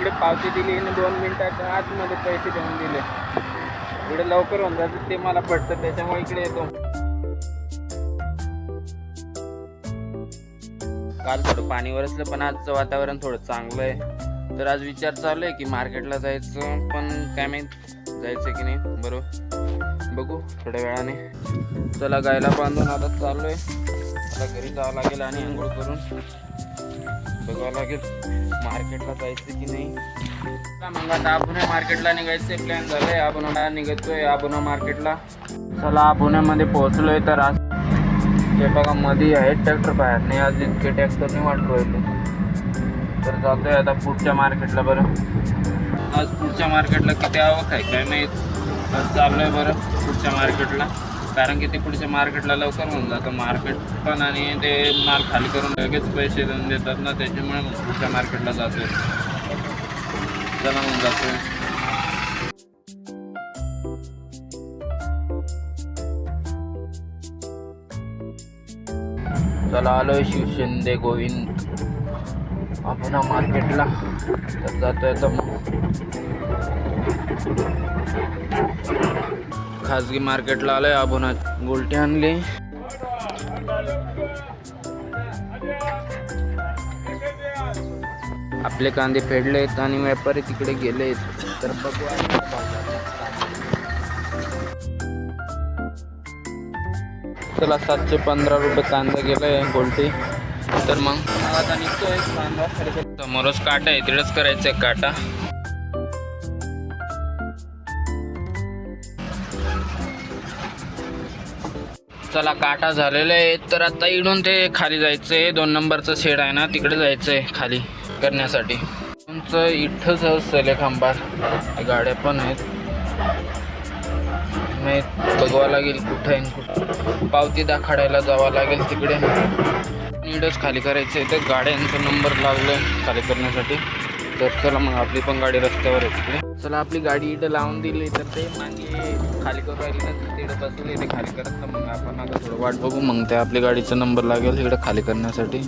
तिकडे पावती दिली आणि दोन मिनिटाच्या आतमध्ये पैसे देऊन दिले. इकडे लवकर होऊन जातं ते मला पडतं त्याच्यामुळे इकडे येतो. काल थोडं पाणी वरसलं पण आजचं वातावरण थोडं चांगलं आहे. तर आज विचार चालू आहे की मार्केटला जायचं पण काय माहीत जायचं की नाही बरोबर. बघू थोड्या वेळाने. चला गायला बांधून आता चाललो आहे आता घरी जावं लागेल आणि आंघोळ करून. बघावं लागेल मार्केटला जायचं की नाही. मग आता आपण मार्केटला निघायचं प्लॅन झालंय. आपण निघतोय. आपण मार्केटला. चला आपण पुण्यामध्ये पोहोचलोय तर आज हे बघा मध्ये आहे ट्रॅक्टर बाहेर. नाही आज इतके ट्रॅक्टरने वाट राहिले तर जातोय आता पुढच्या मार्केटला बरं. आज पुढच्या मार्केटला किती आवक आहे काय माहीत? आज चाललोय बरं पुढच्या मार्केटला. कारण की ते पुढच्या मार्केटला लवकर होऊन जातं. मार्केट पण आणि ते माल खाली करून लगेच पैसे देऊन देतात ना त्याच्यामुळे मग पुढच्या मार्केटला जातोय. चला होऊन जातो चला आलोय शिवशिंदे गोविंद. आपण मार्केटला तर जातोय तर मग. खाजगी मार्केटला आलोय आपण गोलटी आणली. आपले कांदे फेडलेत आणि व्यापारी तिकडे गेलेत. तर. चला सातशे पंधरा रुपये कांदा गेलाय गोलटी. तर मग? आता निघतोय कांदा समोरच काटा आहे तिकडेच करायचंय काटा. चला काटा झालेला आहे तर आता इडून ते खाली जायचंय दोन नंबरचं शेड आहे ना तिकडे जायचंय खाली करण्यासाठी. तुमचं इथंच सले खांबार गाड्या पण आहेत. नाही बघावं लागेल कुठं आहे कुठं. पावती दाखाडायला जावं लागेल तिकडे. नीडच खाली करायचं आहे तर गाड्यांचा नंबर लागलं खाली करण्यासाठी. तर चला मग आपली पण गाडी रस्त्यावर तिकडे. चला आपली गाडी इथं लावून दिली तर ते मागे खाली करून राहिली ना तिकडे बसले ते खाली करत ना मग आपण आता थोडं वाट बघू. मग ते आपली गाडीचा नंबर लागेल इकडे खाली करण्यासाठी.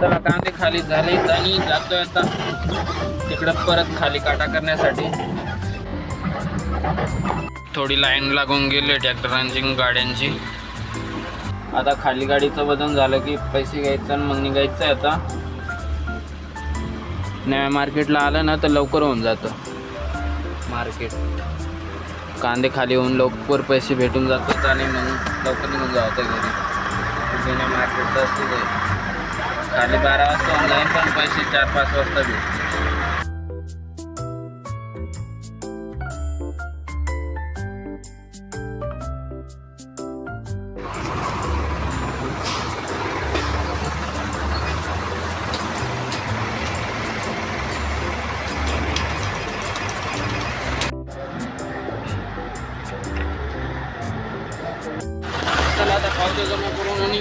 चला कांदे खाली झाले आणि जातोय आता. तिकडं परत खाली काटा करण्यासाठी. थोडी लाईन लागून गेली ट्रॅक्टरांची गाड्यांची. आता खाली गाडीचं वजन झालं की पैसे घ्यायचं आणि मग निघायचं आहे आता. नव्या मार्केटला आलं ना तर लवकर होऊन जातं. मार्केट. कांदे खाली होऊन लवकर पैसे भेटून जातात आणि मग लवकर निघून जातं घरी. जुन्या मार्केटचं असते खाली बारा वाजता जाईल पण पैसे चार पाच वाजता भेटतील आता पावते जमा करून आणि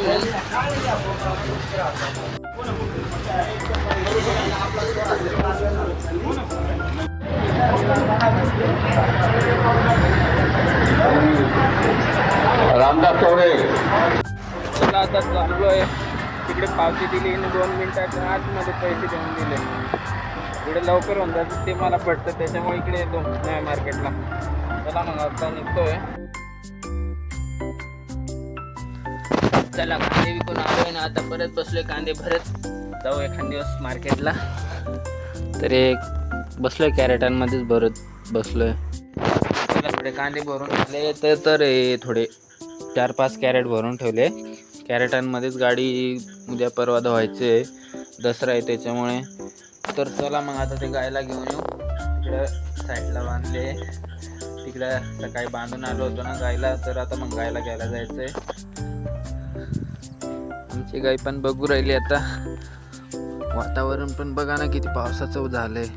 रामदास चौरे. चला आता चालू आहे तिकडे पावती दिली आणि दोन मिनिटाच्या आतमध्ये पैसे देऊन दिले. इकडे लवकर होऊन जातं ते मला पडतं त्याच्यामुळे इकडे येतो नव्या मार्केटला. चला मग आता निघतोय. चला कांदे विकून आलोय ना आता परत बसलोय कांदे भरत. जाऊ एखाद दिवस मार्केटला. तर एक बसलोय कॅरेटांमध्येच भरत बसलोय. चला थोडे कांदे भरून ठेवले तर तर हे थोडे चार पाच कॅरेट भरून ठेवले. कॅरेटांमध्येच गाडी उद्या परवा धुवायचे दसरा आहे त्याच्यामुळे. तर चला मग आता ते गायला घेऊन येऊ. तिकडं साईडला बांधले. तिकडं सकाळी बांधून आलो होतो ना गायला तर आता मग गायला घ्यायला जायचंय. आमची गाय पण बघू राहिली आता. वातावरण पण बघा ना किती पावसाचं झालंय.